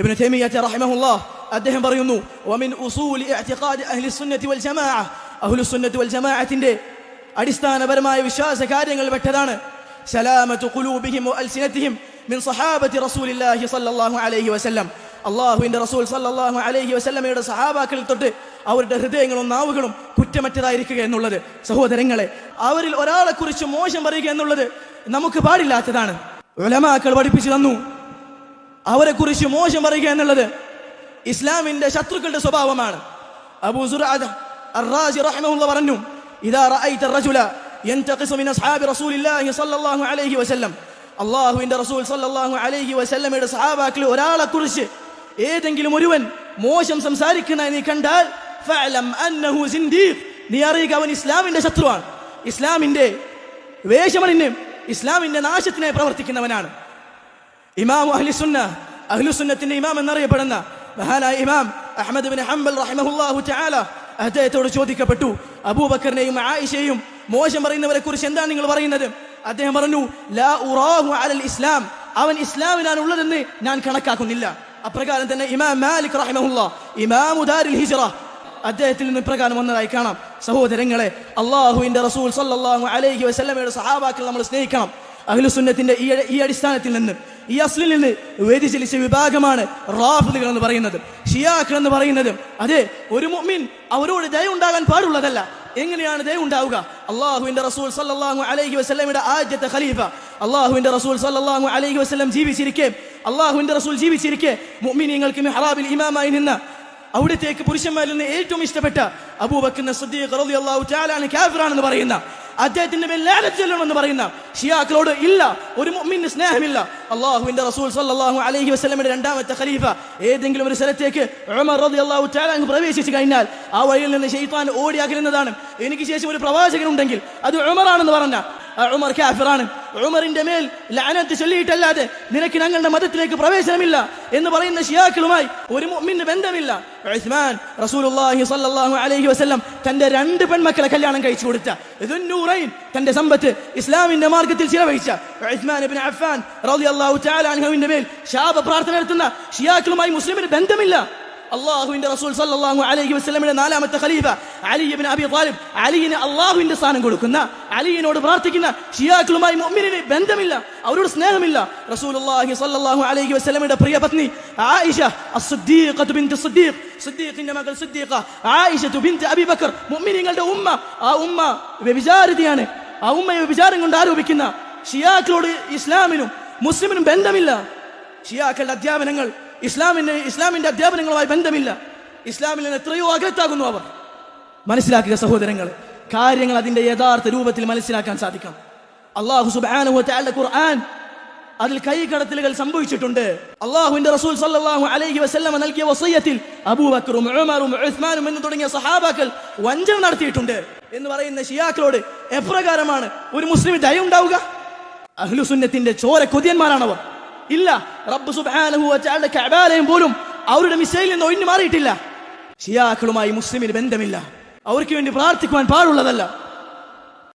ഇബ്നു തൈമിയ്യ റഹിമഹുല്ലാഹ് അദ്ദേഹം പറയുന്നു വമിൻ ഉസൂലി ഇഅ്തിഖാദി അഹ്ലി സുന്നത്തി വൽ ജമാഅ. അഹ്ലു സുന്നത്തി വൽ ജമാഅത്തിന്റെ അടിസ്ഥാനപരമായ വിശ്വാസ കാര്യങ്ങൾ പെട്ടതാണ്. സലാമത്തു ഖുലൂബിഹിം الله മിൻ സഹാബത്തി റസൂലില്ലാഹി സ്വല്ലല്ലാഹു അലൈഹി വസല്ലം. الله റസൂൽ وسلم അലൈഹി വസല്ലമയുടെ സഹാബാക്കളിൽ തൊട്ട് അവരുടെ ഹൃദയങ്ങളും നാവുകളും കുറ്റമറ്റതായിരിക്കുക എന്നുള്ളത്. സഹോദരങ്ങളെ അവരിൽ ഒരാളെക്കുറിച്ച് മോശം പറയുക എന്നുള്ളത് നമുക്ക് പാടില്ലാത്തതാണ്. ഉലമാക്കൾ പഠിപ്പിച്ചു തന്നു. അവരെ കുറിച്ച് മോശം പറയുക എന്നുള്ളത് ഇസ്ലാമിന്റെ ശത്രുക്കളുടെ സ്വഭാവമാണ്. അബൂ പറഞ്ഞു ഇതാ റഅയ്ത റജുല മിൻ അസ്ഹാബി റസൂലില്ലാഹി സ്വല്ലല്ലാഹു അലൈഹി വസല്ലം. റസൂൽ സ്വല്ലല്ലാഹു അലൈഹി വസല്ലമയുടെ ഒരാളെ കുറിച്ച് ഏതെങ്കിലും ഒരുവൻ മോശം സംസാരിക്കുന്ന നീ കണ്ടാൽ ഫഅലം അന്നഹു സിന്ദീഖ്. നീ അറിയുക അവൻ ഇസ്ലാമിന്റെ ശത്രുവാണ്. ഇസ്ലാമിന്റെ വേഷമണിന് ഇസ്ലാമിന്റെ നാശത്തിനായി പ്രവർത്തിക്കുന്നവനാണ്. ഇമാം അഹ്ലിസുന്ന അഹ്ലുസുന്നത്തിന്റെ ഇമാം എന്നറിയപ്പെടുന്ന മഹാനായ ഇമാം അഹമ്മദ് ബിൻ ഹംബൽ റഹിമഹുല്ലാഹു തആല അദ്ദേഹത്തോട് ചോദിക്കപ്പെട്ടു. അബൂബക്കറിനെയും ആയിഷയെയും മോശം പറയുന്നവരെ കുറിച്ച് എന്താണ് നിങ്ങൾ പറയുന്നത്? അദ്ദേഹം പറഞ്ഞു ലാ ഉറാഹു അലൽ ഇസ്ലാം. അവൻ ഇസ്ലാമിനാണ് ഉള്ളതെന്ന് ഞാൻ കണക്കാക്കുന്നില്ല. അപ്രകാരം തന്നെ ഇമാം മാലിക് റഹിമഹുല്ല ഇമാം ഉദാരിൽ ഹിജ്റ. അദ്ദേഹത്തിൽ നിന്ന് ഇപ്രകാരം വന്നതായി കാണാം. സഹോദരങ്ങളെ അള്ളാഹുവിന്റെ റസൂൽ സല്ലല്ലാഹു അലൈഹി വസല്ലമയുടെ സഹാബാക്കൾ നമ്മൾ സ്നേഹിക്കണം. അഹ്ലുസുന്നത്തിന്റെ ഈ ഈ അടിസ്ഥാനത്തിൽ നിന്ന് ഈ അസ്ലിൽ നിന്ന് വ്യതിചലിച്ച വിഭാഗമാണ് റാഫിദുകൾ എന്ന് പറയുന്നത്. ഷിയാക്കൾ എന്ന് പറയുന്നത്. അതെ ഒരു മുഅ്മിൻ അവരോട് ദയ ഉണ്ടാകാൻ പാടുള്ളതല്ല. എങ്ങനെയാണ് ദയ ഉണ്ടാവുക? അള്ളാഹുവിന്റെ റസൂൽ സല്ലല്ലാഹു അലൈഹി വസല്ലമയുടെ ആദ്യത്തെ ഖലീഫ. അള്ളാഹുവിന്റെ റസൂൽ സല്ലല്ലാഹു അലൈഹി വസല്ലം ജീവിച്ചിരിക്കെ. അള്ളാഹുവിന്റെ റസൂൽ ജീവിച്ചിരിക്കെ. മുഅ്മിനീങ്ങൾക്ക് മിഹ്റാബിൽ ഇമാമായി നിന്ന് അവിടത്തേക്ക് പുരുഷന്മാരിൽ നിന്ന് ഏറ്റവും ഇഷ്ടപ്പെട്ട അബൂബക്കർ സിദ്ദീഖ് റളിയല്ലാഹു തആല ആണ് കാഫിറാണെന്ന് പറയുന്ന അദ്ദേഹത്തിന്റെ മേൽ ലാനത്ത് ചെല്ലണമെന്ന് പറയുന്ന ഷിയാക്കളോട് ഇല്ല ഒരു മുഅ്മിന് സ്നേഹമില്ല. അള്ളാഹുവിന്റെ റസൂൽ സല്ലല്ലാഹു അലൈഹി വസല്ലമയുടെ രണ്ടാമത്തെ ഖലീഫ ഏതെങ്കിലും ഒരു സ്ഥലത്തേക്ക് പ്രവേശിച്ചു കഴിഞ്ഞാൽ ആ വഴിയിൽ നിന്ന് ഷെയ്ത്താൻ ഓടി അകലുന്നതാണ്. എനിക്ക് ശേഷം ഒരു പ്രവാചകൻ ഉണ്ടെങ്കിൽ അത് ഉമറാണെന്ന് പറഞ്ഞ ഉമർ കാഫിറാണ്. ഉമറിന്റെ മേൽ ലാനത്ത് ചൊല്ലിയിട്ടല്ലാതെ നിനക്ക് ഞങ്ങളുടെ മതത്തിലേക്ക് പ്രവേശനമില്ല എന്ന് പറയുന്ന ഷിയാക്കളുമായി ഒരു മുഅ്മിന് ബന്ധമില്ല. ഉസ്മാൻ റസൂലുള്ളാഹി സ്വല്ലല്ലാഹു അലൈഹി വസല്ലം തന്റെ രണ്ട് പെൺമക്കളെ കല്യാണം കഴിച്ചു കൊടുത്ത. ദുന്നൂറൈൻ തന്റെ സമ്പത്ത് ഇസ്ലാമിന്റെ മാർഗത്തിൽ ചിലവഴിച്ച. ഉസ്മാൻ ഇബ്നു അഫ്ഫാൻ റളിയല്ലാഹു തആല അൻഹുവിന്റെ മേൽ ശാപ പ്രാർത്ഥന നടത്തുന്ന ഷിയാക്കളുമായി മുസ്ലിമിന് ബന്ധമില്ല. അള്ളാഹുവിന്റെ റസൂൽ സല്ലാഹു അലൈഹി വസ്ലമിന്റെ നാലാമത്തെ ഖലീഫ അലി ഇബ്നു അബി താലിബ് അലിയിന് അള്ളാഹുവിന്റെ സ്ഥാനം കൊടുക്കുന്ന അലിയിനോട് പ്രാർത്ഥിക്കുന്ന ഷിയാക്കളുമായി മുഅ്മിനിന് ബന്ധമില്ല അവരോട് സ്നേഹമില്ല. റസൂലുള്ളാഹി സല്ലല്ലാഹു അലൈഹി വസല്ലമയുടെ പ്രിയ പത്നി ആയിഷ അസ്സിദ്ദീഖത്തു ബിൻത് മകൾ സിദ്ദീഖ ആയിഷത്തു ബിൻത് അബിബക്കർ. മുഅ്മിനീങ്ങളുടെ ഉമ്മ ആ ഉമ്മ വ്യഭിചാരിതയാണ് ആ ഉമ്മയെ വ്യഭിചാരം കൊണ്ട് ആരോപിക്കുന്ന ഷിയാക്കളോട് ഇസ്ലാമിനും മുസ്ലിമിനും ബന്ധമില്ല. ഷിയാക്കളുടെ അധ്യാപനങ്ങൾ ഇസ്ലാമിന് ഇസ്ലാമിന്റെ അധ്യാപനങ്ങളുമായി ബന്ധമില്ല. ഇസ്ലാമിൽ നിന്ന് എത്രയോ അകത്താകുന്നു അവർ. മനസ്സിലാക്കുക സഹോദരങ്ങൾ കാര്യങ്ങൾ അതിന്റെ യഥാർത്ഥ രൂപത്തിൽ മനസ്സിലാക്കാൻ സാധിക്കണം അള്ളാഹു സുബ്ഹാനഹു വതആല ഖുർആൻ അതിൽ കൈകടത്തലുകൾ സംഭവിച്ചിട്ടുണ്ട്. അള്ളാഹുവിന്റെ റസൂൽ സല്ലല്ലാഹു അലൈഹി വസല്ലമ നൽകിയ വസയ്യത്തിൽ അബൂബക്കറും ഉമറും ഉസ്മാനും എന്ന് തുടങ്ങിയ സഹാബാക്കൾ വഞ്ചന നടത്തിയിട്ടുണ്ട് എന്ന് പറയുന്ന ഷിയാക്കളോട് എപ്രകാരമാണ് ഒരു മുസ്ലിം ദയ ഉണ്ടാവുക? അഹ്ലുസുന്നത്തിന്റെ ചോര കൊതിയന്മാരാണവർ. ഇല്ല. റബ്ബ് സുബ്ഹാനഹു വതആല കഅബാലയം പോലും അവരുടെ മിസൈലിൽ നിന്ന് ഒഴിഞ്ഞു മാറിയിട്ടില്ല. ഷിയാക്കളുമായി മുസ്ലിമിന് ബന്ധമില്ല. അവർക്ക് വേണ്ടി പ്രാർത്ഥിക്കുവാൻ പാടുള്ളതല്ല.